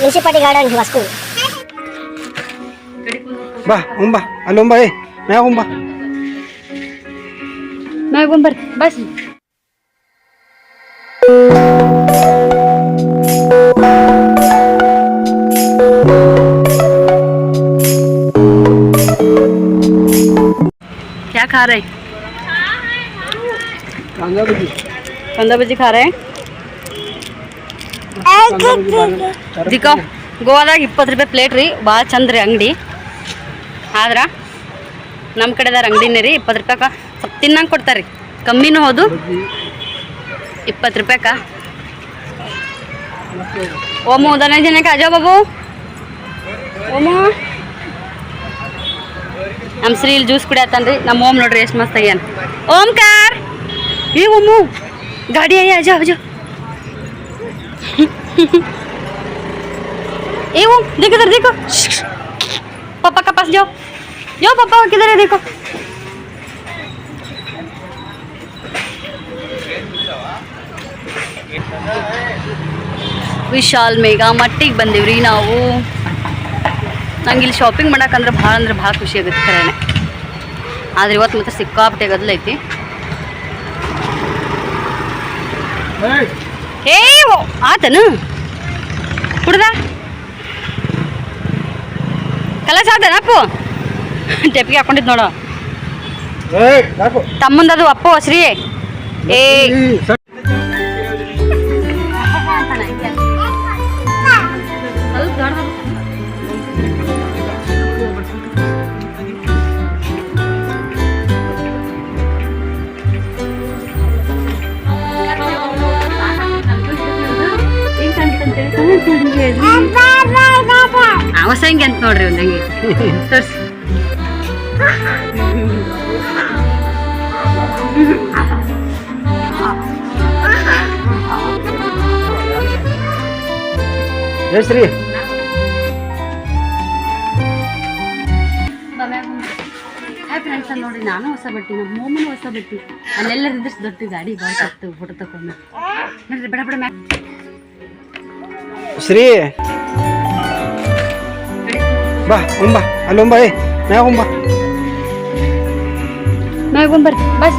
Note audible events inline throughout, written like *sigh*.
municipality garden was cool. Bah, umbah, ano eh? Nah, May umbah. May nah, umbah, Basi. क्या खा रहे कांदा भजी कांदा भजी खा रहे हैं ದಿಕ್ಕೋ ಗೋವಾದಾಗ ಇಪ್ಪತ್ತು ರೂಪಾಯಿ ಪ್ಲೇಟ್ ರೀ, ಭಾಳ ಚಂದ ರೀ ಅಂಗಡಿ. ಆದ್ರ ನಮ್ಮ ಕಡೆದಾರ ಅಂಗಡಿನೇ ರೀ, ಇಪ್ಪತ್ತು ರೂಪಾಯ್ಕ. ಸ್ವಲ್ಪ ತಿನ್ನಂಗೆ ಕೊಡ್ತಾರೆ ರೀ, ಕಮ್ಮಿನೂ ಹೋದು. ಇಪ್ಪತ್ತು ರೂಪಾಯ್ಕ. ಓಮು ಉದಾಹರಣೆ ಜನಕ್ಕೆ ಅಜೋ ಬಾಬು. ಓಮು. ನಮ್ಮ ಶ್ರೀ ಇಲ್ಲಿ ಜ್ಯೂಸ್ ಕುಡಿಯತ್ತಾನ ರೀ, ನಮ್ಮ ಓಮ್ ನೋಡ್ರಿ ಎಷ್ಟು ಮಸ್ತ್ ಆಗ್ಯಾನ. ಓಂಕಾರ್. ಏ ಓಮು, ಗಾಡಿ ಅಯ್ಯ ಅಜೋ ಅಜೋ *laughs* ए वो देखो इधर देखो पापा का पास जाओ जाओ पापा किधर है देखो ವಿಶಾಲ್ ಮೇಘ ಮಟ್ಟಿಗೆ ಬಂದೀವ್ರಿ ನಾವು ನಂಗೆ ಇಲ್ಲಿ ಶಾಪಿಂಗ್ ಮಾಡಕ್ಕಂದ್ರೆ ಭಾಳ ಅಂದ್ರೆ ಭಾಳ ಖುಷಿ ಆಗುತ್ತೆ ಖರೇನೆ ಆದ್ರೆ ಇವತ್ತು ಮಾತ್ರ ಸಿಕ್ಕಾಪಟ್ಟೆ ಗದ್ದಲೈತಿ ಏಯ್ ಏ ಓ ಆತನು? ಕುಡ್ದ? ಕಲಸ ಆತನ ಅಪ್ಪು? ಟೆಪ್ಪಿಗೆ ಹಾಕೊಂಡಿದ್ ನೋಡು. ಏಯ್ ತಮ್ಮಂದದು ಅಪ್ಪು ಶ್ರೀ. ಏ ಹಾಯ್ ಫ್ರೆಂಡ್ಸ್ ನೋಡಿ ನಾನು ಹೊಸ ಬಟ್ಟಿ ನಮ್ಮ ಮೋಮನು ಹೊಸ ಬಟ್ಟಿ. ಅಲ್ಲೆಲ್ಲ ಇದ್ದಷ್ಟು ದೊಡ್ಡ ಗಾಡಿ ತತ್ತು ಫೋಟೋ ತಕೊಂಡು ನೋಡ್ರಿ ಬೇಡ ಬೇಡ ಮ್ಯಾಮ್ ಶ್ರೀ. ಬಾ ಉಂಬಾ ಅಲ್ಲಿ ಉಂಬಾ ಏ ಉಂಬಾ ಮ್ಯಾಗ ಬಂಬರ್ರಿ ಬಸ್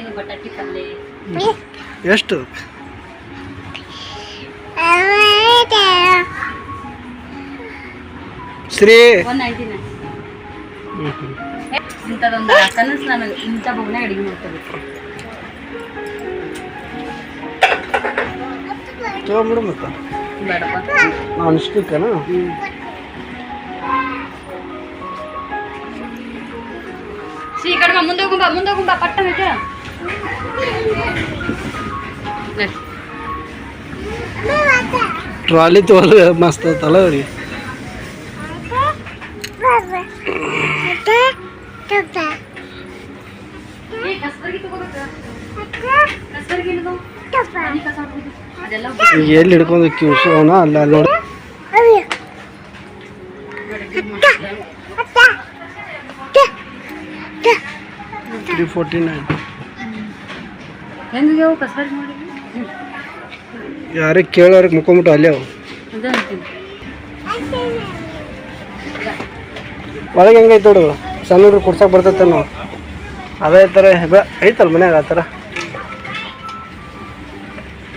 ಇದು ಬಟಾಟಿ ಪಲ್ಲೆ. ಎಷ್ಟು? ಶ್ರೀ. ಇಂಥದೊಂದು ಕನಸು ನಾನು ಇಂಥ ಬಗ್ನ ಅಡುಗೆ ಮಾಡ್ಕೋಬೇಕು ತಗೊಂಬಿಡು ಮತ್ತೆ. ಬೇಡಪ್ಪ. ನಾನು ಇಷ್ಟಕ್ಕೇನ? ಶ್ರೀ ಕಡಿಮ ಮುಂದೆ ಹೋಗುಂಬ ಮುಂದೆ ಹೋಗುಂಬ ಪಟ್ಟ ಟ್ರಾಲಿ ತೋಲ್ ಮಸ್ತ್ ಈಗ ಎಲ್ಲಿ ಹಿಡ್ಕೊಂಡು ಕಿವ್ಸೋಣ ಅಲ್ಲ ಅಲ್ಲಿ ನೋಡಿ. ತ್ರೀ ಫೋರ್ಟಿ ನೈನ್ ಹೆಂಗೆ ಅವು ಕಸಬರಿ ಮಾಡಿ ಯಾರಿಗೆ ಕೇಳೋರಿಗೆ ಮುಕ್ಕೊಂಬಿಟ್ಟು ಅಲ್ಲೇ ಅವು. ಒಳಗೆ ಹೆಂಗೈತೆ ನೋಡು ಸಣ್ಣ ಹುಡುಗ್ರು ಕುಡ್ಸಕ್ಕೆ ಬರ್ತೈತೆ ನಾವು ಅದೇ ಥರ ಐತಲ್ಲ ಮನ್ಯಾಗ ಆ ಥರ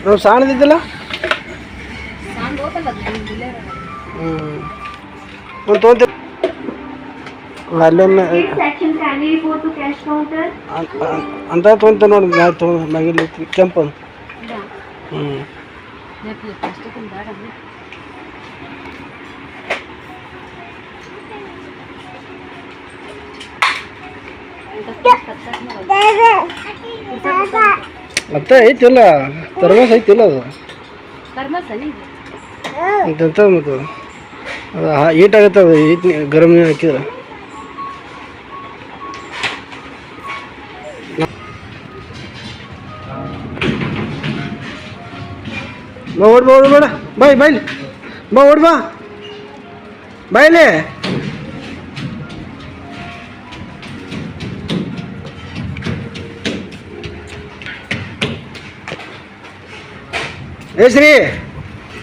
ನಾವು ಸಣ್ಣದಿದ್ದಿಲ್ಲ ತೊಗೊಂತೀವಿ ಹೋಗಲ್ಲ ಅಂತ ತೊಂತ ನೋಡಿ ತೊಗೊಂಡು ಮ್ಯಾಗಿಲ್ಲಿ ಕೆಂಪು? ಹ್ಞೂ ಅಂತ ಐತಿಲ್ಲ ಥರ್ಮಸ್ ಐತಿಲ್ಲ ಅದು. ಅಂತ ಮತ್ತು ಅದು ಹೀಟ್ ಆಗುತ್ತೆ ಅದು ಹೀಟ್ ಗರಂ ನೀರು ಹಾಕಿದ್ರೆ. ಬಾ, ಓಡ್ ಬಾ, ಓಡ್, ಬೇಡ. ಬಾಯ್ ಬೈಲಿ ಬಾ, ಓಡ್, ಬಾ. ಬಾಯ್ಲಿ. ಏ, ಶ್ರೀ.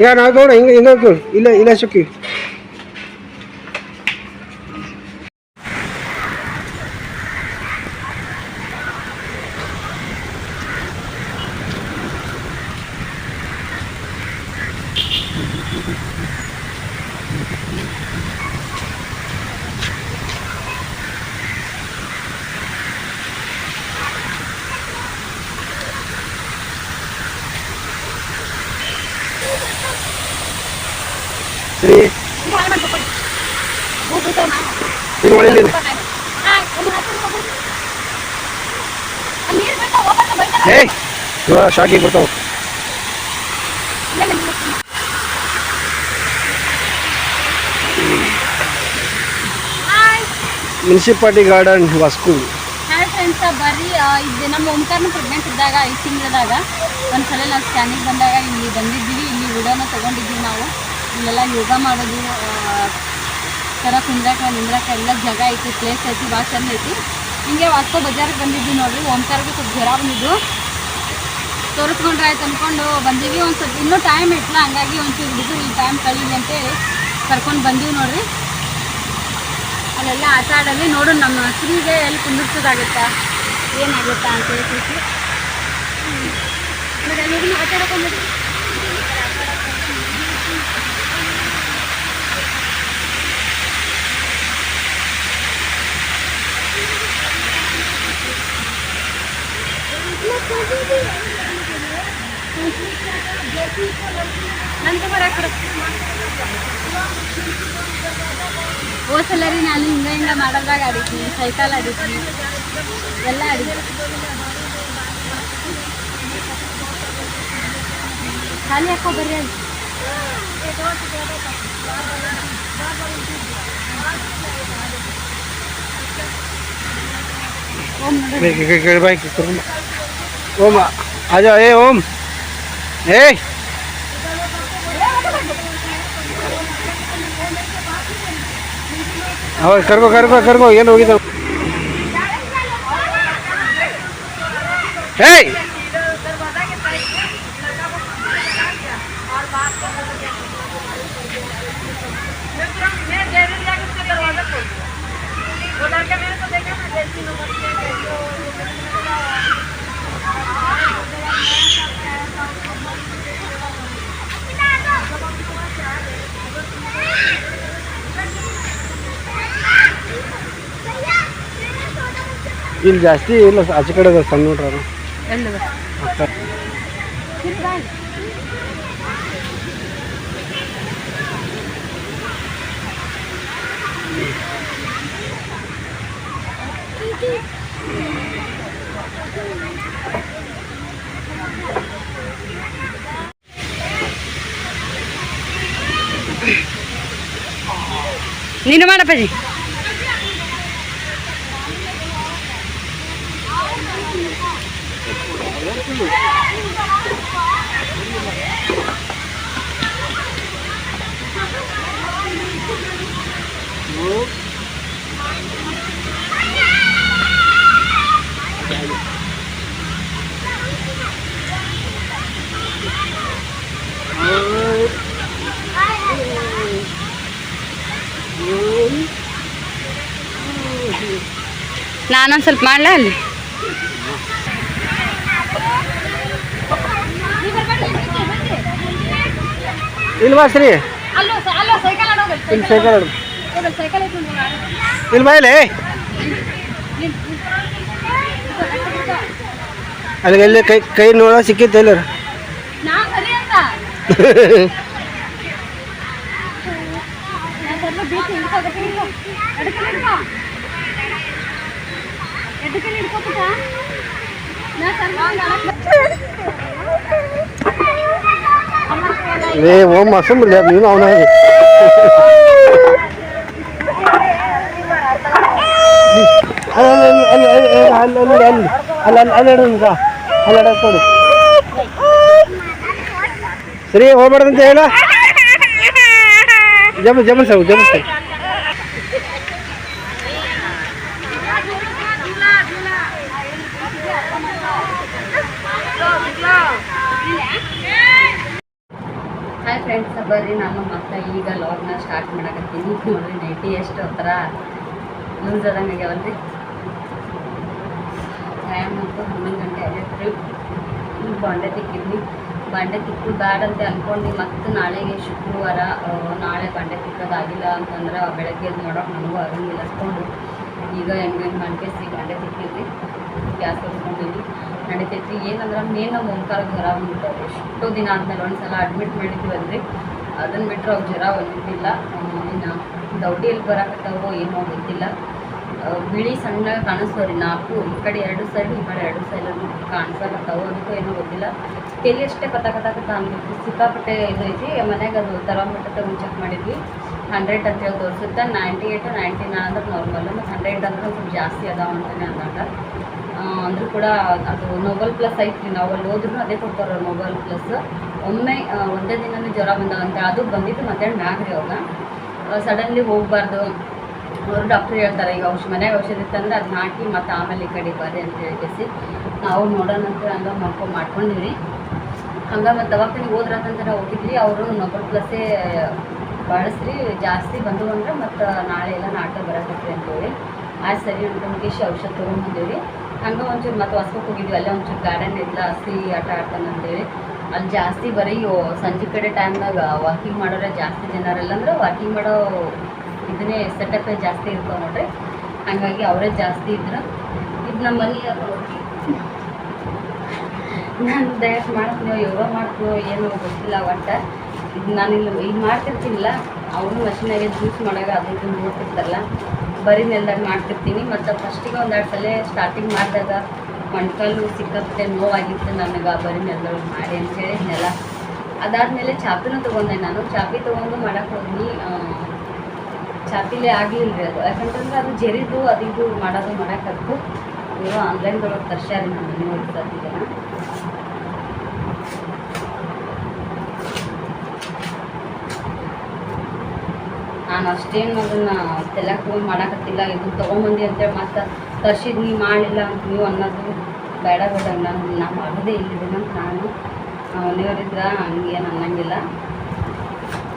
ಈಗ ನಾವು ಹಿಂಗೆ ಹಿಂಗೆ. ಇಲ್ಲ ಇಲ್ಲ ಸುಕ್ಕಿ ಶ್ರೀ ಇದು ನೋಡಿ ಇಲ್ಲಿ. ಏಯ್ ಇವಾಗ ಶಾಕಿಗೆ ಬರ್ತಾವ. ಮುನ್ಸಿಪಾಲ್ಟಿ ಗಾರ್ಡನ್ ವಾಸ್ಕು ಹಾಯ್ ಫ್ರೆಂಡ್ಸ ಬರ್ರಿ ಇದು ನಮ್ಮ ಓಂಕಾರ್ನ ಪ್ರೆಗ್ನೆಂಟ್ ಇದ್ದಾಗ ಐದು ತಿಂಗಳದಾಗ ಒಂದ್ಸಲ ನಾವು ಸ್ಕ್ಯಾನಿಗೆ ಬಂದಾಗ ಇಲ್ಲಿ ಬಂದಿದ್ದೀವಿ ಇಲ್ಲಿ ವಿಡಿಯೋನ ತೊಗೊಂಡಿದ್ದೀವಿ ನಾವು. ಇಲ್ಲೆಲ್ಲ ಯೋಗ ಮಾಡೋದು ಥರ ಕುಂದ್ರಕ್ಕೆ ನಿಂದ್ರಕ್ಕೆ ಎಲ್ಲ ಜಾಗ ಐತಿ ಪ್ಲೇಸ್ ಐತಿ ಭಾಳ ಚಂದ ಐತಿ. ಹಿಂಗೆ ವಾಸ್ಕೋ ಬಜಾರಿಗೆ ಬಂದಿದ್ವಿ ನೋಡ್ರಿ ಓಂಕಾರ್ಗೆ ಸ್ವಲ್ಪ ಜ್ವರ ಬಂದಿದ್ದು. ತೋರಿಸ್ಕೊಂಡ್ರೆ ಆಯ್ತು ಅಂದ್ಕೊಂಡು ಬಂದೀವಿ. ಒಂದು ಸ್ವಲ್ಪ ಇನ್ನೂ ಟೈಮ್ ಇಟ್ಲ, ಹಂಗಾಗಿ ಒಂಚೂರು ಹುಡುಗರು ಈ ಟೈಮ್ ಕಳೀಲಿ ಅಂತೇಳಿ ಕರ್ಕೊಂಡು ಬಂದೀವಿ ನೋಡ್ರಿ. ಅಲ್ಲೆಲ್ಲ ಆಟ ಆಡಲಿ ನೋಡು, ನಮ್ಮ ಸಿರಿಗೆ ಎಲ್ಲಿ ಕುಂದಿರ್ಸೋದಾಗುತ್ತಾ? ಏನಾಗುತ್ತಾ ಅಂತ ಕೃಷಿ ಆಟ ಆಡಕ್ಕೆ ಹೋದ್ಸಲರಿ ನಾನು ಹಿಂಗ ಹಿಂಗ ಮಾಡೋದಾಗ ಆಡಿದ್ನಿ ಸೈಕಲ್ ಆಡಿದ್ನಿ ಎಲ್ಲ ಆಡಿದ್ವಿ ಖಾಲಿ ಹಾಕೋ ಬರ್ರಿ ಅಲ್ಲಿ ಓಂ ಓಮ ಆಜಾ ಏ ಓಂ Hey! और कर को कर को कर को ये लोग इधर हे ಇಲ್ಲಿ ಜಾಸ್ತಿ ಇಲ್ಲ ಆಚೆ ಕಡೆ ಅದ ಸಣ್ಣ ನೋಡ್ರಿ ಅದು ಎಲ್ಲಿ ಬಾ. ತಿರ್ಗ್ ಬಾ. ನೀನು ಮಾಡಪ್ಪಾಜಿ ನಾನೊಂದು ಸ್ವಲ್ಪ ಮಾಡ್ಲ ಅಲ್ಲಿ? ಇಲ್ವಾ ಶ್ರೀ ಇಲ್ಲಿ ಸೈಕಲ್ ಸೈಕಲ್ ಇಲ್ಲಿ ಅಲ್ಲಿಗೆ ಎಲ್ಲಿ ಕೈ ಕೈ ನೋಡ ಸಿಕ್ಕಿತ್ತು ಎಲ್ಲರ. ನಾ ಸರಿ ಅಂತ ನಾ ಸ್ವಲ್ಪ ಬೀಚ್ ಹಿಡ್ಕೋಬೇಕು ಎಡಕಲ್ಲಿ ಹಿಡ್ಕೋ ಎಡಕಲ್ಲಿ ಹಿಡ್ಕೋಬೇಕ ನಾ ಸ್ವಲ್ಪ ಏ ಓಮ್ ಅಸಂಬ್ಲಿ ನೀನು ಅವನ ಅಲ್ಲಿ ಅಲ್ಲಿ ಅಲ್ಲಿ ಅಲ್ಲಿ ಅಲ್ಲಿ ಅಲ್ಲಿ ಅಲ್ಲಿ ಅಲ್ಲಿ ಅಲ್ಲಿ ಕೊಡು ಸರಿ ಹೋಗ್ಬಾರ್ದಂತ ಹೇಳ ಜಮ ಜಮಸವು ಜಮಸವು ಹಾಯ್ ಫ್ರೆಂಡ್ಸ್ ಬರ್ರಿ ನಾನು ಮತ್ತೆ ಈಗ ಲಾಗ್ನ ಸ್ಟಾರ್ಟ್ ಮಾಡಕತ್ತೀನಿ ನೋಡ್ರಿ ನೈಟಿ ಲೂಸ್ ಆದಂಗೆ ಆಗ್ಯಾವಲ್ರಿ ಟೈಮ್ ಅಂತೂ ಹನ್ನೊಂದು ಗಂಟೆ ಆಗೈತೆ ರೀ. ಈಗ ಬಾಂಡೆ ತಿಕ್ಕಿದ್ವಿ ಬಾಂಡೆ ತಿಕ್ಕು ಬ್ಯಾಡ ಅಂತ ಅನ್ಕೊಂಡು ಮತ್ತೆ ನಾಳೆಗೆ ಶುಕ್ರವಾರ ನಾಳೆ ಬಾಂಡೆ ತಿಕ್ಕೋದಾಗಿಲ್ಲ ಅಂತಂದ್ರೆ ಬೆಳಗ್ಗೆ ಎದ್ದು ನೋಡೋಕೆ ನನಗೂ ಆಗಂಗಿಲ್ಲ ಅನ್ಕೊಂಡು ಈಗ ಹೆಂಗೆ ಹೆಂಗೆ ಮಾಡ್ಕೇಸಿ ಬಾಂಡೆ ತಿಕ್ಕಿದ್ವಿ ಗ್ಯಾಸ್ ಹೊತ್ಕೊಂಡಿದ್ವಿ ನಡೀತೈತಿ ಏನಂದ್ರೆ ಮೇನ್ ನಮ್ಮ ಓಂಕಾರ ಜ್ವರ ಬಂದ್ಬಿಟ್ಟವ್ರಿ ಎಷ್ಟೋ ದಿನ ಆದಮೇಲೆ ಒಂದು ಸಲ ಅಡ್ಮಿಟ್ ಅಂದರೆ. ಅದನ್ನು ಬಿಟ್ಟರೆ ಅವ್ರು ಜ್ವರ ಬಂದಿದ್ದಿಲ್ಲ. ಇನ್ನು ದೌಡಿಯಲ್ಲಿ ಬರಕತ್ತವೋ ಏನೋ ಗೊತ್ತಿಲ್ಲ. ಬಿಳಿ ಸಣ್ಣ ಕಾಣಿಸ್ತವ್ರಿ ನಾಲ್ಕು, ಈ ಕಡೆ ಎರಡು ಸೈಡ್, ಈ ಕಡೆ ಎರಡು ಸೈಡ್ ಕಾಣಿಸಕತ್ತಾವು ಅದಕ್ಕೂ ಏನೋ ಗೊತ್ತಿಲ್ಲ. ಕೆಲಿ ಅಷ್ಟೇ ಕಥ ಕಥ ಕಥ ಅನ್ಬಿಟ್ಟು ಸಿಕ್ಕಾಪಟ್ಟೆ ಇದು ಐತಿ, ಮನ್ಯಾಗ ಅದು ತರೋಮಟ್ಟ ತಗೊಂಡು ಚೆಕ್ ಮಾಡಿದ್ವಿ. ಹಂಡ್ರೆಡ್ ಅಂತ ಹೇಳಿ ತೋರಿಸುತ್ತೆ ನೈಂಟಿ ಏಯ್ಟ್ ನೈಂಟಿ ನೈನ್ ಅಂದ್ರೆ ನಾರ್ಮಲ್ ಮತ್ತು ಹಂಡ್ರೆಡ್ ಅಂದ್ರೆ ಸ್ವಲ್ಪ ಜಾಸ್ತಿ ಅದಾವ ಅಂತಾನೆ ಅಂದಾಗ. ಅಂದರೂ ಕೂಡ ಅದು ನೋಬಲ್ ಪ್ಲಸ್ ಐತ್ರಿ, ನಾವು ಅಲ್ಲಿ ಹೋದ್ರೂ ಅದೇ ಕೊಡ್ತಾರೆ ನೋಬಲ್ ಪ್ಲಸ್ ಒಮ್ಮೆ ಒಂದೇ ದಿನವೂ ಜ್ವರ ಬಂದವಂತ ಅದು ಬಂದಿದ್ದು ಮಧ್ಯಾಹ್ನ ಮ್ಯಾಗ್ರಿ ಅವಾಗ. ಸಡನ್ಲಿ ಹೋಗಬಾರ್ದು. ಅವರು ಡಾಕ್ಟ್ರ್ ಹೇಳ್ತಾರೆ, ಈಗ ಔಷಧ ಮನೆಯಾಗ ಔಷಧಿ ಇತ್ತಂದ್ರೆ ಅದನ್ನ ಹಾಕಿ ಮತ್ತು ಆಮೇಲೆ ಈ ಕಡೆ ಬರ್ರಿ ಅಂತ ಹೇಳ್ಕೇಸಿ. ನಾವು ನೋಡೋಣ ಅಂತ ಹಂಗೆ ಮಾಡ್ಕೊಂಡು ಮಾಡ್ಕೊಂಡಿವಿ ಹಂಗೆ ಮತ್ತು ದವಾಖಾನಿಗೆ ನಾವು ಹೋಗಿದ್ವಿ. ಅವರು ನೊಬಲ್ ಪ್ಲಸ್ಸೇ ಬಳಸ್ರಿ, ಜಾಸ್ತಿ ಬಂದು ಅಂದ್ರೆ ಮತ್ತು ನಾಳೆ ಎಲ್ಲ ನಾಟಕ ಬರಕತ್ರಿ ಅಂತೇಳಿ. ಆ ಸರಿ ಮುಗಿಸಿ ಔಷಧ ತೊಗೊಂಡ್ಬಂದೇವಿ ಹಂಗೆ ಒಂಚೂರು ಮತ್ತು ಹೊಸಕ್ಕೆ ಹೋಗಿದ್ವಿ. ಅಲ್ಲೇ ಒಂಚೂರು ಗಾರ್ಡನ್ ಇದ್ಲ ಹಸಿ ಆಟ ಆಡ್ತಾನೆ ಅಂತೇಳಿ ಅಲ್ಲಿ ಜಾಸ್ತಿ ಬರೀ ಸಂಜೆ ಕಡೆ ಟೈಮ್ನಾಗ ವಾಕಿಂಗ್ ಮಾಡೋರೆ ಜಾಸ್ತಿ ಜನರೆಲ್ಲ ಅಂದ್ರೆ ವಾಕಿಂಗ್ ಮಾಡೋ ಇದನ್ನೇ ಸೆಟಪ್ಪೇ ಜಾಸ್ತಿ ಇರ್ತಾವೆ ನೋಡ್ರಿ. ಹಾಗಾಗಿ ಅವರೇ ಜಾಸ್ತಿ ಇದ್ರು. ಇದು ನಮ್ಮ ಮನೆಯವ್ರು ನೋಡ್ರಿ? ನಾನು ಡಯಟ್ ಮಾಡ್ತೀನೋ, ಯೋಗ ಮಾಡ್ತೀನೋ, ಏನೋ ಗೊತ್ತಿಲ್ಲ ಒಟ್ಟು. ಇದು ನಾನು ಇಲ್ಲಿ ಇಲ್ಲಿ ಮಾಡ್ತಿರ್ತೀನಿಲ್ಲ. ಅವರು ಮಷಿನಾಗೆ ಜ್ಯೂಸ್ ಮಾಡಾಗ ಅದು ಇದು ನೋಡ್ತಿರ್ತಾರಲ್ಲ. ಬರೀ ನೆಲ್ದಾಗ ಮಾಡ್ತಿರ್ತೀನಿ. ಮತ್ತು ಫಸ್ಟಿಗೆ ಒಂದೆರಡು ಸಲ ಸ್ಟಾರ್ಟಿಂಗ್ ಮಾಡಿದಾಗ ಮೊಣ್ಕಾಲು ಸಿಕ್ಕತ್ತೆ ನೋವಾಗಿತ್ತು ನನಗೆ ಬರೀ ನೆಲದೊಳಗೆ ಮಾಡಿ ಅಂತೇಳಿ ನೆಲ. ಅದಾದಮೇಲೆ ಚಾಪಿನೂ ತೊಗೊಂಡೆ ನಾನು. ಚಾಪಿ ತೊಗೊಂಡು ಮಾಡಕ್ಕೆ ಆ, ಚಾಪಿಲೇ ಆಗಲಿಲ್ಲ ರೀ ಅದು. ಯಾಕಂತಂದ್ರೆ ಅದು ಜರಿದು ಅದು ಇದು ಮಾಡೋದು ಮಾಡೋಕ್ಕತ್ತು ಇವರು ಆನ್ಲೈನ್ದೊಳಗೆ ತರ್ಸ್ಯಾರಿ ನಾನು ನೋಡಿ ಸದ್ಯನ ನಾನು ಅಷ್ಟೇನು ಅದನ್ನು ತೆಲಕ್ಕೆ ಹೋಗಿ ಮಾಡಕತ್ತಿಲ್ಲ ಇದು ತೊಗೊಂಬಂದಿ ಅಂತೇಳಿ ಮತ್ತೆ ತರ್ಸಿದ್ ನೀ ಮಾಡಿಲ್ಲ ಅಂತ ನೀವು ಅನ್ನೋದು ಬೇಡ ಬೇಡ ನಾನು ನಾ ಮಾಡೋದೇ ಅಂತ ನಾನು ಮನೆಯವರಿದ್ರ ಹಂಗೇನು ಅನ್ನಂಗಿಲ್ಲ.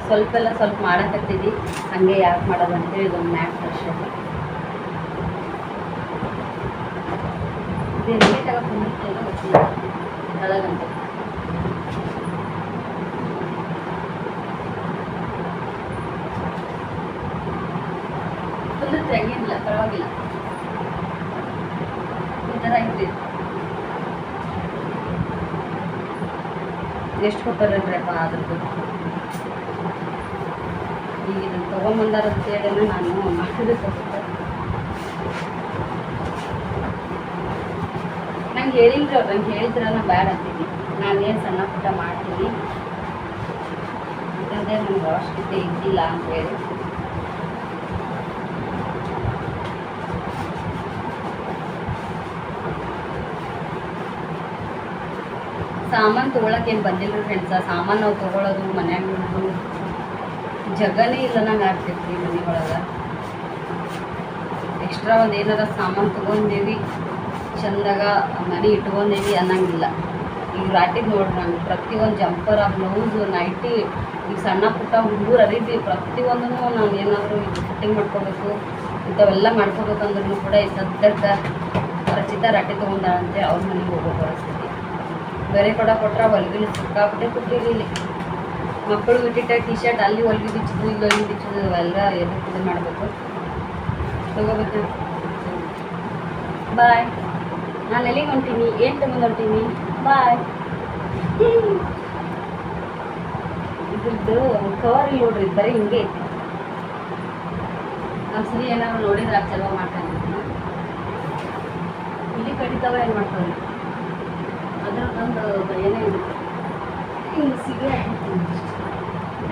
ಸ್ವಲ್ಪ ಎಲ್ಲ ಸ್ವಲ್ಪ ಮಾಡಕತ್ತಿದ್ದಿ ಹಂಗೆ ಯಾಕೆ ಮಾಡೋದು ಅಂತೇಳಿ ಇದೊಂದು ಮ್ಯಾಟ್ ತರ್ಸೋದು ಇದು ಎಲ್ಲಿ ಗೊತ್ತಿಲ್ಲ. ಒಳಗಂತ ಫುಲ್ ತೆಗಿಲ್ಲ ಪರವಾಗಿಲ್ಲ ಈ ಥರ ಐತಿ ಎಷ್ಟು ಅದ್ರ ಈಗ ಇದನ್ನು ತೊಗೊಂಬಂದಾರ ಅಂತೇಳಿ ನಾನು ಮಾಡಿದೆ ಸ್ವಲ್ಪ ನಂಗೆ ಹೇಳಿದ್ರು ಅವ್ರು ನಂಗೆ ಹೇಳಿದ್ರ ನಾ ಬ್ಯಾಡ ಅಂತೀನಿ ನಾನೇನು ಸಣ್ಣ ಪುಟ್ಟ ಮಾಡ್ತೀನಿ. ಇದಂದೇ ನನಗೆ ಅವಶ್ಯಕತೆ ಇದ್ದಿಲ್ಲ ಅಂತೇಳಿ ಸಾಮಾನು ತೊಗೊಳಕ್ಕೆ ಏನು ಬಂದಿಲ್ಲ ಫ್ರೆಂಡ್ಸ ಸಾಮಾನು ನಾವು ತೊಗೊಳೋದು, ಮನ್ಯಾಗ ಜಗನೇ ಇಲ್ಲ ನಂಗೆ ಆಗ್ತೈತಿ ಮನೆ ಒಳಗೆ. ಎಕ್ಸ್ಟ್ರಾ ಒಂದು ಏನಾರ ಸಾಮಾನು ತೊಗೊಂಡೇವಿ, ಚಂದಾಗ ಮನೆ ಇಟ್ಕೊಂಡೇವಿ ಅನ್ನಂಗಿಲ್ಲ. ಈಗ ರಾಟಿಗೆ ನೋಡ್ರಿ ನಂಗೆ ಪ್ರತಿಯೊಂದು ಜಂಪರ್ ಬ್ಲೌಸು ನೈಟಿ ಈಗ ಸಣ್ಣ ಪುಟ್ಟ ಹುಡುಗರು ಪ್ರತಿ ಪ್ರತಿಯೊಂದೂ ನಾನು ಏನಾದರೂ ಇದು ಫಿಟ್ಟಿಂಗ್ ಮಾಡ್ಕೋಬೇಕು, ಇಂಥವೆಲ್ಲ ಮಾಡ್ಕೋಬೇಕಂದ್ರೂ ಕೂಡ ಈ ಸದ್ಯಕ್ಕೆ ರಚಿತ ರಾಟಿ ತೊಗೊಂಡಂತೆ ಅವ್ರ ಮನೆಗೆ ಹೋಗೋ ಪರಿಸ್ಥಿತಿ ಬೇರೆ ಕೊಡ ಕೊಟ್ರೆ ಹೊಲ್ಗಿಲಿ ಸಿಕ್ಕಾಪಟ್ಟೆ ಕೊಟ್ಟಿರಲಿಲ್ಲ. ಮಕ್ಕಳು ಬಿಟ್ಟಿಟ್ಟ ಟೀ ಶರ್ಟ್ ಅಲ್ಲಿ ಹೊಲ್ಗಿ ಬಿಚ್ಚೋದು ಇಲ್ಲಿ ಹೊಲ್ಗಿ ಬಿಚ್ಚೋದು ಎಲ್ಲ ಎದಕ್ಕೆ ಇದು ಮಾಡಬೇಕು? ತಗೋಬೇಕು ಬಾಯ್ ನಾನು ಎಲ್ಲಿಗೆ ಹೊಂಟೀನಿ? ಏನು ತಗೊಂಡು ಹೊಂಟೀನಿ? ಬಾಯ್ ಇದ್ರದ್ದು ಕವರ್ ಇಲ್ಲಿ ನೋಡ್ರಿ, ಬರೀ ಹಿಂಗೆ ಐತಿ. ನಮ್ಮ ಸರಿ ಏನಾದ್ರು ನೋಡಿದ್ರೆ ಚಲೋ ಮಾಡ್ತಾನೆ. ಇಲ್ಲಿ ಕಡಿತಾವ ಏನು ಮಾಡ್ತಾವೆ ಅದ್ರದ್ದೊಂದು ಏನೇ ಇರುತ್ತೆ ಹಿಂಗೆ ಸಿಗಿ.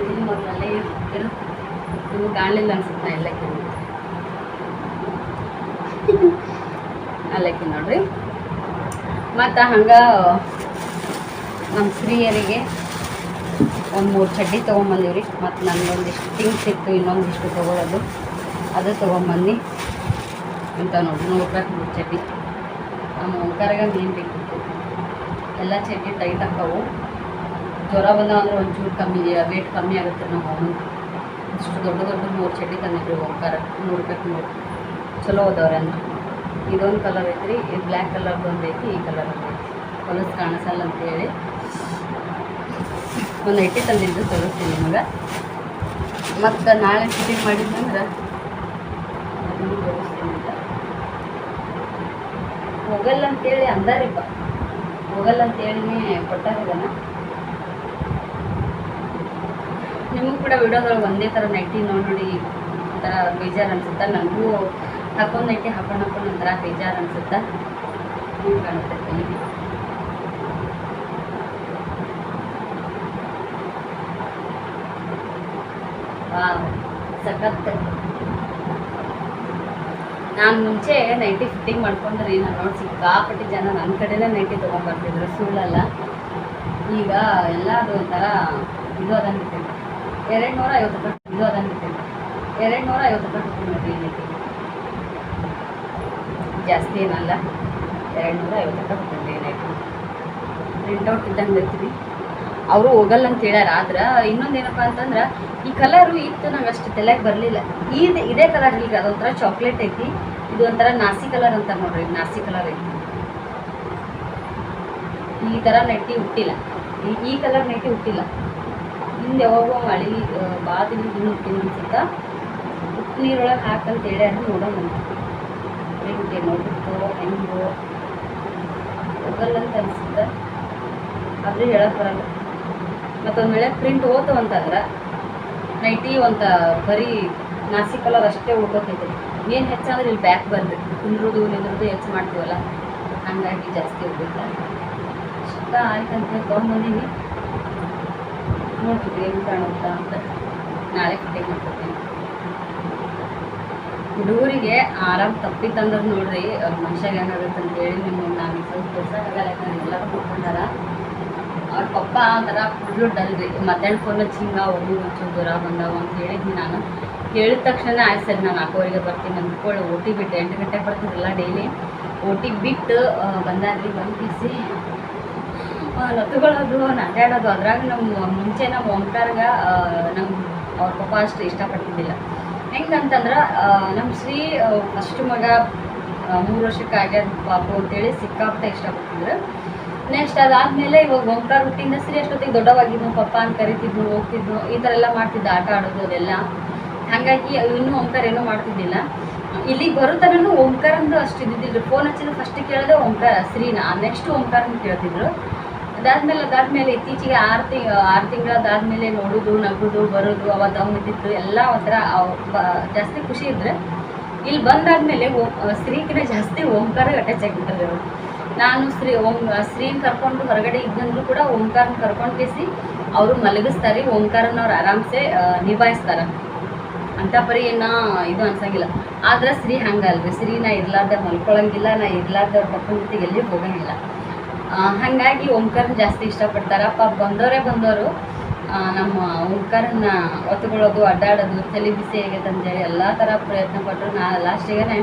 ಇಲ್ಲಿ ಮೊದಲಲ್ಲೇ ಇರುತ್ತೆ. ನಿಮ್ಗೆ ಕಾಣಲಿಲ್ಲ ಅನ್ಸುತ್ತೆ ನಾ ಎಲ್ಲಕ್ಕೆ? *laughs* ಅಲ್ಲಕ್ಕೆ ನೋಡ್ರಿ. ಮತ್ತು ಹಂಗೆ ನಮ್ಮ ಸ್ತ್ರೀಯರಿಗೆ ಒಂದು ಮೂರು ಚಡ್ಡಿ ತೊಗೊಂಬಂದೀವ್ರಿ. ಮತ್ತು ನನಗೊಂದಿಷ್ಟು ತಿಂಗ್ಸ್ ಇತ್ತು ಇನ್ನೊಂದಿಷ್ಟು ತೊಗೊಳೋದು. ಅದು ತೊಗೊಂಬಂದು ಇಂಥ ನೋಡ್ರಿ. ನೂರು ರೂಪಾಯಿ ಮೂರು ಚಡ್ಡಿ. ನಮ್ಮ ಓಂಕಾರಾಗ ಮೇನ್ ಬೇಕಿತ್ತು ಎಲ್ಲ ಚಡ್ಡಿ ಟೈಟ್ ಹಾಕವು ಜ್ವರ ಬಂದ ಅಂದ್ರೆ ಒಂಚೂರು ಕಮ್ಮಿ ವೇಟ್ ಕಮ್ಮಿ ಆಗುತ್ತೆ ನಮ್ಮ ಅವನು. ಇಷ್ಟು ದೊಡ್ಡ ದೊಡ್ಡ ಮೂರು ಚಡ್ಡಿ ತಂದಿದ್ರು ಹೋಗ್ತಾರೆ ನೋಡ್ಬೇಕು ನೋಡಿ ಚಲೋ ಅದಾವ್ರಿ ಅಂತ ಇದೊಂದು ಕಲರ್ ಐತ್ರಿ ಇದು ಬ್ಲ್ಯಾಕ್ ಕಲರ್ದು ಒಂದು ಐತಿ, ಈ ಕಲರ್ ಒಂದು ಐತಿ. ಹೊಲಸು ಕಾಣಿಸಲ್ಲ ಅಂತೇಳಿ ಒಂದು ಐಟಿ ತಂದಿದ್ದು ತೋರಿಸ್ತೀನಿ ನಿಮಗೆ. ಮತ್ತು ನಾಳೆ ಫಿಟ್ಟಿಂಗ್ ಮಾಡಿದ್ನಂದ್ರೆ ಹೋಗಲ್ಲ ಅಂತೇಳಿ ಅಂದಾರಿಪ್ಪ. ಹೋಗಲ್ಲ ಅಂತ ಹೇಳಿನೇ ಇದನ್ನು. ನಿಮಗೂ ಕೂಡ ವಿಡಿಯೋದೊಳಗೆ ಒಂದೇ ಥರ ನೈಟಿ ನೋಡಿ ನೋಡಿ, ಒಂಥರ ಬೇಜಾರು ಅನ್ಸುತ್ತೆ ನನಗೂ ಹಾಕೊಂಡು ನೈಟಿ ಹಾಕೊಂಡು ಹಾಕೊಂಡು ಒಂಥರ ಬೇಜಾರು ಅನಿಸುತ್ತೆ ಹ್ಞೂ ಕಾಣುತ್ತೆ ಕೈಗೆ ಸಖತ್. ನಾನು ಮುಂಚೆ ನೈಟಿ ಫಿಟ್ಟಿಂಗ್ ಮಾಡ್ಕೊಂಡ್ರೆ ನಾನು ನೋಡಿ ಸಿಕ್ಕಾಪಟ್ಟಿ ಜನ ನನ್ನ ಕಡೆನೇ ನೈಟಿ ತೊಗೊಂಡ್ಬರ್ತಿದ್ರು ಸುಳ್ಳಲ್ಲ ಈಗ ಎಲ್ಲ ಅದು ಒಂಥರ ಇದು ಅದಂಗೆ ಎರಡು ನೂರ ಐವತ್ತು ರೂಪಾಯಿ ಇದು ಅದಂಗೆ ಎರಡು ನೂರ ಐವತ್ತು ರೂಪಾಯಿ ತೊಗೊಂಡ್ರಿ ನೈಟಿ ಜಾಸ್ತಿ ಏನಲ್ಲ ಎರಡು ನೂರ ಐವತ್ತು ರೂಪಾಯಿ ತೊಗೊಂಡ್ರಿ ನೈಟಿ ಪ್ರಿಂಟೌಟ್ ಇದ್ದಂಗೆ ಬರ್ತೀವಿ ಅವರು ಹೋಗಲ್ಲ ಅಂತ ಹೇಳ್ಯಾರ, ಆದ್ರೆ ಇನ್ನೊಂದು ಏನಪ್ಪ ಅಂತಂದ್ರೆ ಈ ಕಲರು ಇತ್ತು ನಂಗೆ ಅಷ್ಟು ತಲೆಗೆ ಬರಲಿಲ್ಲ. ಇದು ಇದೇ ಕಲರ್ ಈಗ ಅದೊಂಥರ ಚಾಕ್ಲೇಟ್ ಐತಿ. ಇದು ಒಂಥರ ನಾಸಿ ಕಲರ್ ಅಂತ ನೋಡ್ರಿ, ನಾಸಿ ಕಲರ್ ಐತಿ. ಈ ಥರ ನೆಟ್ಟಿ ಹುಟ್ಟಿಲ್ಲ. ಈ ಕಲರ್ ನೆಟ್ಟಿ ಹುಟ್ಟಿಲ್ಲ. ಹಿಂದೆ ಯಾವಾಗೋ ಮಳೆ ಭಾಳ ದಿನ ಹುಟ್ಟಿನ ಅನ್ಸುತ್ತ? ಉಪ್ಪು ನೀರೊಳಗೆ ಹಾಕಂತ ಅಂದ್ರೆ ನೋಡೋಣ ಹೆಂಗೆ ನೋಡ್ಬಿಟ್ಟು ಹೆಂಗೋ. ಹೋಗಲ್ಲ ಅಂತ ಅನ್ಸುತ್ತೆ? ಆದ್ರೆ ಹೇಳಕ್ ಬರಲ್ಲ. ಮತ್ತೊಂದು ವೇಳೆ ಪ್ರಿಂಟ್ ಹೋತು ಅಂತಂದ್ರೆ ನೈಟಿ ಒಂಥ ಬರೀ ನಾಸಿ ಕಲರ್ ಅಷ್ಟೇ ಉಳ್ಕೊತೈತೆ. ಏನು ಹೆಚ್ಚಾದ್ರೆ ಇಲ್ಲಿ ಬ್ಯಾಕ್ ಬಂದು ಕುಂದ್ರದು ನಿಂದ್ರದು ಹೆಚ್ಚು ಮಾಡ್ತೀವಲ್ಲ? ಹಂಗಾಗಿ ಜಾಸ್ತಿ ಹೋಗುತ್ತೆ ಇಷ್ಟ ಆಯ್ತು ಅಂತ ತೊಗೊಂಬಂದೀನಿ ನೋಡ್ತೀವಿ ಏನು ಕಾಣುತ್ತ ಅಂತ. ನಾಳೆ ಕಟ್ಟೆ ಮಾಡ್ಕೊತೀನಿ ಹುಡುಗರಿಗೆ ಆರಾಮ್ ತಪ್ಪಿತ್ತಂದ್ರೆ ನೋಡ್ರಿ. ಅವ್ರ ಮನುಷ್ಯಾಗ ಏನಾಗುತ್ತೆ ಅಂತ ಹೇಳಿ ನಿಮ್ಗೆ ನಾನು ಸ್ವಲ್ಪ ಆಗಲ್ಲ, ಯಾಕಂದ್ರೆ ಎಲ್ಲರೂ ಕೂತ್ಕೊಂಡಾರ ಅವ್ರ ಪಪ್ಪ ಒಂಥರ ಫುಲ್ಲು ಡಲ್ ರೀ. ಮಧ್ಯಾಹ್ನ ಫೋನ್ ಹಚ್ಚಿ ಹಿಂಗೆ ಒಮ್ಮೆ ಒಂಚೂರು ಜ್ವರ ಬಂದಾವ ಅಂತ ಹೇಳಿದ್ನಿ ನಾನು. ಹೇಳಿದ ತಕ್ಷಣ ಆಯ್ತು ಸರಿ, ನಾನು ನಾಲ್ಕೂವರೆಗೆ ಬರ್ತೀನಿ. ಅಂದ್ಕೊಳ್ಳಿ ಟಿ ಬಿಟ್ಟು ಎಂಟು ಗಂಟೆಗೆ ಬರ್ತಿದ್ರಲ್ಲ ಡೈಲಿ. ಓ ಟಿ ಬಿಟ್ಟು ಬಂದಾದ್ರಿ, ಬಂದು ಬಿಸಿ. ನತ್ತುಗಳದು ನಾಟಾಡೋದು ಅದ್ರಾಗ ನಮ್ಮ ಮುಂಚೆ ನಮ್ಮ ಓಂಕಾರ್ಗ ನಮ್ಮ ಅವ್ರ ಪಪ್ಪ ಅಷ್ಟು ಇಷ್ಟಪಡ್ತಿದ್ದಿಲ್ಲ. ಹೆಂಗಂತಂದ್ರೆ ನಮ್ಮ ಶ್ರೀ ಫಸ್ಟ್ ಮಗ ಮೂರು ವರ್ಷಕ್ಕೆ ಆಗ್ಯದ ಪಾಪು ಅಂತೇಳಿ ಸಿಕ್ಕಾಪಟ್ಟೆ ಇಷ್ಟಪಡ್ತಿದ್ರು. ನೆಕ್ಸ್ಟ್ ಅದಾದಮೇಲೆ ಇವಾಗ ಓಂಕಾರ ಹುಟ್ಟಿಂದ ಶ್ರೀ ಅಷ್ಟೊತ್ತಿಗೆ ದೊಡ್ಡವಾಗಿದ್ನು. ಪಪ್ಪ ಅಂತ ಕರಿತಿದ್ನು ಹೋಗ್ತಿದ್ನು ಈ ಥರ ಎಲ್ಲ ಮಾಡ್ತಿದ್ದ, ಆಟ ಆಡೋದು, ಅದೆಲ್ಲ. ಹಾಗಾಗಿ ಇನ್ನೂ ಓಂಕಾರ ಏನೂ ಮಾಡ್ತಿದ್ದಿಲ್ಲ. ಇಲ್ಲಿಗೆ ಬರೋ ತನೂ ಅಂದ್ರೆ ಅಷ್ಟು ಇದ್ದಿದ್ದಿಲ್ಲ. ಫೋನ್ ಹಚ್ಚಿದ ಫಸ್ಟ್ ಕೇಳಿದೆ ಓಂಕಾರ, ಶ್ರೀನ. ನೆಕ್ಸ್ಟ್ ಓಂಕಾರನ ಕೇಳ್ತಿದ್ರು. ಅದಾದ್ಮೇಲೆ ಅದಾದ್ಮೇಲೆ ಇತ್ತೀಚೆಗೆ ಆರು ತಿಂಗ್, ಆರು ತಿಂಗಳದಾದ್ಮೇಲೆ ನೋಡೋದು, ನಗೋದು, ಬರೋದು, ಅವಾಗ ಅವನಿದ್ದಿತ್ತು ಎಲ್ಲ ಒಂಥರ ಜಾಸ್ತಿ ಖುಷಿ ಇದ್ರೆ ಇಲ್ಲಿ ಬಂದಾದ್ಮೇಲೆ ಓ ಸ್ತ್ರೀಕಿನ ಜಾಸ್ತಿ ಓಂಕಾರ ಅಟ್ಯಾಚ್ ಆಗಿಬಿಟ್ಟರು ಅವರು ನಾನು ಸ್ತ್ರೀ ಓಂ ಸ್ತ್ರೀನ ಕರ್ಕೊಂಡು ಹೊರಗಡೆ ಇದ್ದಂದ್ರೂ ಕೂಡ ಓಂಕಾರನ ಕರ್ಕೊಂಡು ಕೇಸಿ ಅವರು ಮಲಗಿಸ್ತಾರೆ ಓಂಕಾರನ ಅವ್ರು ಆರಾಮ್ಸೆ ನಿಭಾಯಿಸ್ತಾರೆ. ಅಂತ ಪರಿ ಏನೋ ಇದು ಅನ್ಸಂಗಿಲ್ಲ. ಆದ್ರೆ ಸ್ತ್ರೀ ಹಂಗಲ್ರಿ ಸ್ತ್ರೀ ನಾ ಇರ್ಲಾರ್ದ ಮಲ್ಕೊಳಂಗಿಲ್ಲ, ನಾ ಇರ್ಲಾರ್ದ ಅವ್ರ ಪಪ್ಪನ ಜೊತೆಗೆ ಎಲ್ಲಿ ಹೋಗಂಗಿಲ್ಲ. ಹಂಗಾಗಿ ಹಾಗಾಗಿ ಓಂಕಾರ ಜಾಸ್ತಿ ಇಷ್ಟಪಡ್ತಾರೆ. ಪಾಪ ಬಂದವರೇ ಬಂದವರು ನಮ್ಮ ಓಂಕಾರನ್ನ ಒತ್ತುಕೊಳ್ಳೋದು ಅಡ್ಡಾಡೋದು, ತಲೆ ಬಿಸಿ ಆಗೈತೆ ಅಂತೇಳಿ ಎಲ್ಲ ಥರ ಪ್ರಯತ್ನ ಪಟ್ಟರು ನಾ ಲಾಸ್ಟಿಗೆ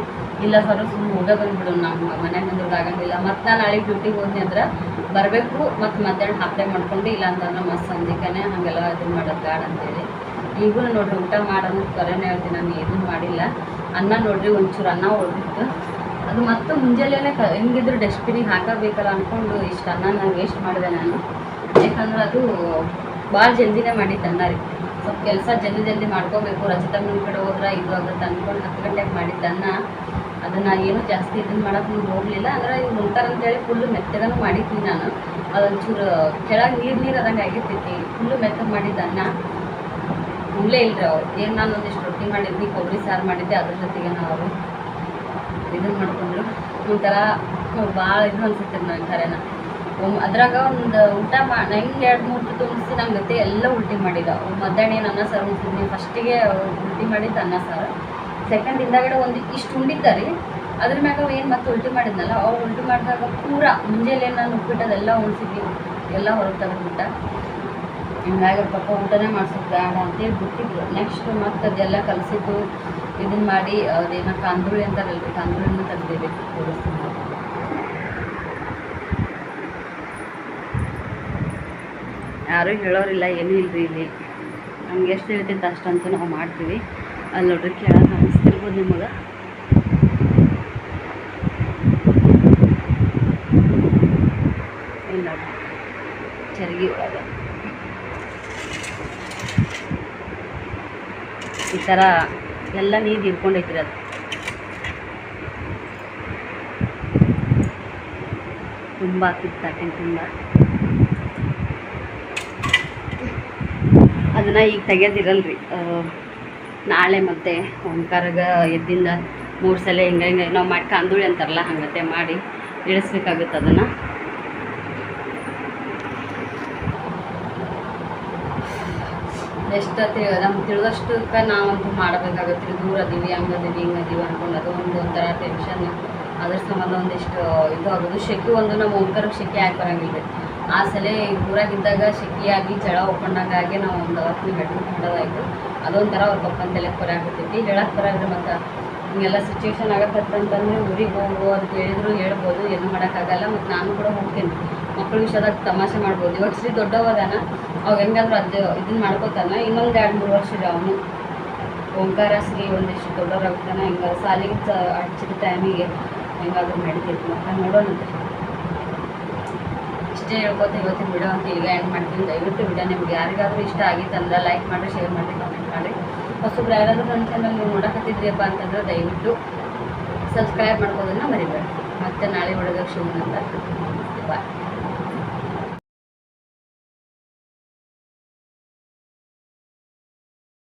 ಇಲ್ಲ ಸರ್ ಸುಮ್ಮನೆ ಹೋಗೇ ಬಂದ್ಬಿಡು. ನಮ್ಮ ಮನೆ ಮುಂದೆ ಆಗಂಗಿಲ್ಲ. ಮತ್ತು ನಾನು ನಾಳೆ ಡ್ಯೂಟಿಗೆ ಹೋದ್ನಿ ಅಂದ್ರೆ ಬರಬೇಕು. ಮತ್ತು ಮಧ್ಯಾಹ್ನ ಹಾಪ್ಲೈ ಮಾಡ್ಕೊಂಡು ಇಲ್ಲ ಅಂತಂದ್ರೆ ಮಸ್ತ್ ಸಂಜಿಕನೇ ಹಾಗೆಲ್ಲ ಇದು ಮಾಡೋದು ಬ್ಯಾಡ ಅಂತೇಳಿ ಈಗೂ ನೋಡ್ರಿ ಊಟ ಮಾಡೋದು ಕರೆನೇ ಹೇಳ್ತೀನಿ, ನಾನು ಏನೂ ಮಾಡಿಲ್ಲ. ಅನ್ನ ನೋಡ್ರಿ ಒಂಚೂರು ಅನ್ನ ಹೊಡೆದಿತ್ತು. ಅದು ಮತ್ತು ಮುಂಜಾನೆ ಕ, ಹೆಂಗಿದ್ರು ಡಸ್ಟ್ಬಿನಿಗೆ ಹಾಕಬೇಕಲ್ಲ ಅಂದ್ಕೊಂಡು ಇಷ್ಟು ಅನ್ನ ನಾನು ವೇಸ್ಟ್ ಮಾಡಿದೆ ನಾನು. ಯಾಕಂದ್ರೆ ಅದು ಭಾಳ ಜಲ್ದಿನೇ ಮಾಡಿದ್ದು ಅನ್ನ ರೀ. ಸ್ವಲ್ಪ ಕೆಲಸ ಜಲ್ದಿ ಜಲ್ದಿ ಮಾಡ್ಕೋಬೇಕು. ರಜತಮ್ಮನ ಕಡೆ ಹೋದ್ರೆ ಇದು ಆಗುತ್ತೆ ಅಂದ್ಕೊಂಡು ಹತ್ತು ಗಂಟೆಗೆ ಮಾಡಿದ್ದ ಅನ್ನ. ಅದನ್ನು ಏನೂ ಜಾಸ್ತಿ ಇದನ್ನು ಮಾಡೋಕೆ ಹೋಗಲಿಲ್ಲ. ಅಂದ್ರೆ ಈಗ ಮುಂತಾರಂತೇಳಿ ಫುಲ್ಲು ಮೆತ್ತಗನೂ ಮಾಡಿದ್ದೀನಿ ನಾನು. ಅದೊಂಚೂರು ಕೆಳಗೆ ನೀರು ನೀರು ಅದಂಗೆ ಆಗಿರ್ತೈತಿ. ಫುಲ್ಲು ಮೆತ್ತಗೆ ಮಾಡಿದ್ದ ಅನ್ನ. ಉಳ್ಳೇ ಇಲ್ಲರಿ ಅವರು. ಏನು ನಾನು ಒಂದಿಷ್ಟು ರೊಟ್ಟಿ ಮಾಡಿದ್ವಿ ಕೊಬ್ಬರಿ ಸಾರು ಮಾಡಿದ್ದೆ, ಅದ್ರ ಜೊತೆಗೆ ನಾವು ಇದನ್ನು ಮಾಡಿಕೊಂಡ್ರು. ಒಂಥರ ಭಾಳ ಇದು ಅನ್ಸುತ್ತೆ ಖರೇನ. ಒಮ್ಮೆ ಅದ್ರಾಗ ಒಂದು ಊಟ ಮಾ ನಂಗೆ ಎರಡು ಮೂರು ತುತ್ತು ಉಣಿಸಿ ಜೊತೆ ಎಲ್ಲ ಉಲ್ಟಿ ಮಾಡಿದ. ಮಧ್ಯಾಹ್ನ ಏನು ಅನ್ನ ಸಾರು ಉಣ್ಸಿದ್ನಿ ಫಸ್ಟಿಗೆ ಉಲ್ಟಿ ಮಾಡಿದ್ದು ಅನ್ನ ಸಾರು. ಸೆಕೆಂಡ್ ಹಿಂದಾಗಡೆ ಒಂದು ಇಷ್ಟು ಉಂಡಿದ್ದಾರೆ ಅದ್ರ ಮ್ಯಾಗ ಏನು ಮತ್ತೆ ಉಲ್ಟಿ ಮಾಡಿದ್ನಲ್ಲ ಅವ್ರು ಉಲ್ಟಿ ಮಾಡಿದಾಗ ಪೂರ ಮುಂಜಾನೆ ನಾನು ಉಪ್ಪಿಟ್ಟು ಅದೆಲ್ಲ ಉಣ್ಸಿದ್ವಿ. ಎಲ್ಲ ಹೊರಗೆ ತೆಗೆದ್ಬಿಟ್ಟ ಹಿಂಗಾಗಿ ಪಾಪ ಊಟನೇ ಮಾಡ್ಸೋದು ಬೇಡ ಅಂತೇಳಿ ಬಿಟ್ಟಿದ್ರು ನೆಕ್ಸ್ಟ್ ಮತ್ತೆ ಅದೆಲ್ಲ ಕಲಸಿದ್ದು ಇದನ್ನ ಮಾಡಿ ಅದೇನೋ ತಾಂದೂಳಿ ಅಂತಾರಲ್ರಿ ಕಾಂದುಳಿನ ತೆಗ್ದಿಬೇಕು ತೋರಿಸ್ತೀನಿ ಯಾರೂ ಹೇಳೋರಿಲ್ಲ, ಏನೂ ಇಲ್ಲರಿ ಇಲ್ಲಿ. ನಮ್ಗೆ ಎಷ್ಟು ಹೇಳ್ತೈತೆ ಅಷ್ಟಂತೂ ನಾವು ಮಾಡ್ತೀವಿ. ಅಲ್ಲಿ ನೋಡ್ರಿ ಕೇಳೋಕೆ ಅನಿಸ್ತಿರ್ಬೋದು ನಿಮಗೆ ಇಲ್ಲ ನೋಡ್ರಿ ಚರ್ಗಿ ಒಳಗೆ ಈ ಥರ ಎಲ್ಲ ನೀರು ಹಿಡ್ಕೊಂಡೈತ್ರಿ ಅದು ತುಂಬ ಹಾಕಿತ್ತು ತುಂಬ. ಅದನ್ನು ಈಗ ತೆಗೆಯೋದಿರಲ್ರಿ ನಾಳೆ ಮತ್ತೆ ಓಂಕಾರಗ ಎದ್ದಿಂದ ಮೂರು ಸಲ ಹಿಂಗೆ ಹಿಂಗೆ ನಾವು ಮಾಡಿ ಕಾಂದುಳಿ ಅಂತಾರಲ್ಲ, ಹಂಗತೆ ಮಾಡಿ ಇಳಿಸ್ಬೇಕಾಗುತ್ತೆ ಅದನ್ನು. ಎಷ್ಟು ನಮ್ಗೆ ತಿಳಿದಷ್ಟಕ್ಕೆ ನಾವಂತೂ ಮಾಡಬೇಕಾಗತ್ತೆ. ರೀ ದೂರ ಅದೀವಿ, ಹಂಗದೀವಿ, ಹಿಂಗದೀವಿ ಅನ್ಕೊಂಡು ಅದು ಒಂದು ಒಂಥರ ಟೆನ್ಷನ್ ಅದ್ರ ಸಂಬಂಧ ಒಂದಿಷ್ಟು ಇದು ಆಗೋದು. ಶೆಕೆ ಒಂದು ನಮ್ಮ ಓಂಕಾರಕ್ಕೆ ಶೆಕೆ ಆಗಿ ಬರಂಗಿಲ್ಲ ಆ ಸಲ ಊರಾಗಿದ್ದಾಗ ಶೆಕೆಯಾಗಿ ಜಳ ಒಪ್ಪಂಡಂಗಾಗಿ ನಾವು ಒಂದು ಅವತ್ತಿನ ಬೆಡ್ರೂಮ್ ಮಾಡೋದಾಯ್ತು ಅದೊಂಥರ ಅವ್ರ ಪಪ್ಪನ ತಲೆ ಕೊರೆ ಆಗ್ಬಿಟ್ಟೈತಿ ಹೇಳಕ್ಕೆ ಬರೋದ್ರೆ ಮತ್ತು. ಹಿಂಗೆಲ್ಲ ಸಿಚುವೇಶನ್ ಆಗತ್ತಂತಂದ್ರೆ ಊರಿಗೆ ಹೋಗು ಅಂತ ಹೇಳಿದ್ರು ಹೇಳ್ಬೋದು, ಏನು ಮಾಡೋಕ್ಕಾಗಲ್ಲ ಮತ್ತು ನಾನು ಕೂಡ ಹೋಗ್ತೀನಿ. ಮಕ್ಕಳ ವಿಷಯದಾಗ ತಮಾಷೆ ಮಾಡ್ಬೋದು. ಇವಾಗ ಶ್ರೀ ದೊಡ್ಡವಾದಾನ ಅವಾಗ ಹೆಂಗಾದ್ರು ಅದು ಇದನ್ನ ಮಾಡ್ಕೋತಾನ. ಇನ್ನೊಂದು ಎರಡು ಮೂರು ವರ್ಷ ಅವನು. ಓಂಕಾರ ಶ್ರೀ ಒಂದಿಷ್ಟು ದೊಡ್ಡವರಾಗ್ತಾನೆ ಹಿಂಗೆ ಸಾಲಿಗೆ ಹಚ್ಚಿದ ಟೈಮಿಗೆ ಹೆಂಗಾದ್ರೂ ನಡೀತೈತಿ. ಮಕ್ಕಳು ನೋಡೋಣಂತೆ. ಇಷ್ಟೇ ಹೇಳ್ಕೊತ ಇವತ್ತಿನ ವಿಡಿಯೋ ಅಂತ ಈಗ ಎಂಡ್ ಮಾಡ್ತೀನಿ. ದಯವಿಟ್ಟು ವಿಡಿಯೋ ನಿಮ್ಗೆ ಯಾರಿಗಾದ್ರೂ ಇಷ್ಟ ಆಗಿತ್ತಂದ್ರೆ ಲೈಕ್ ಮಾಡಿ ಶೇರ್ ಮಾಡಿ ಕಾಮೆಂಟ್ ಮಾಡಿ ಹೊಸಬ್ರು ಯಾರಾದರೂ ನನ್ನ ಚಾನಲ್ ನೀವು ನೋಡಕತ್ತಿದ್ರಿಯಪ್ಪ ಅಂತಂದ್ರೆ ದಯವಿಟ್ಟು ಸಬ್ಸ್ಕ್ರೈಬ್ ಮಾಡ್ಕೋದನ್ನ ಮರಿಬೇಡಿ. ಮತ್ತೆ ನಾಳೆ ಒಳಗೆ ಶಿವನಂತ ಬಾಯ್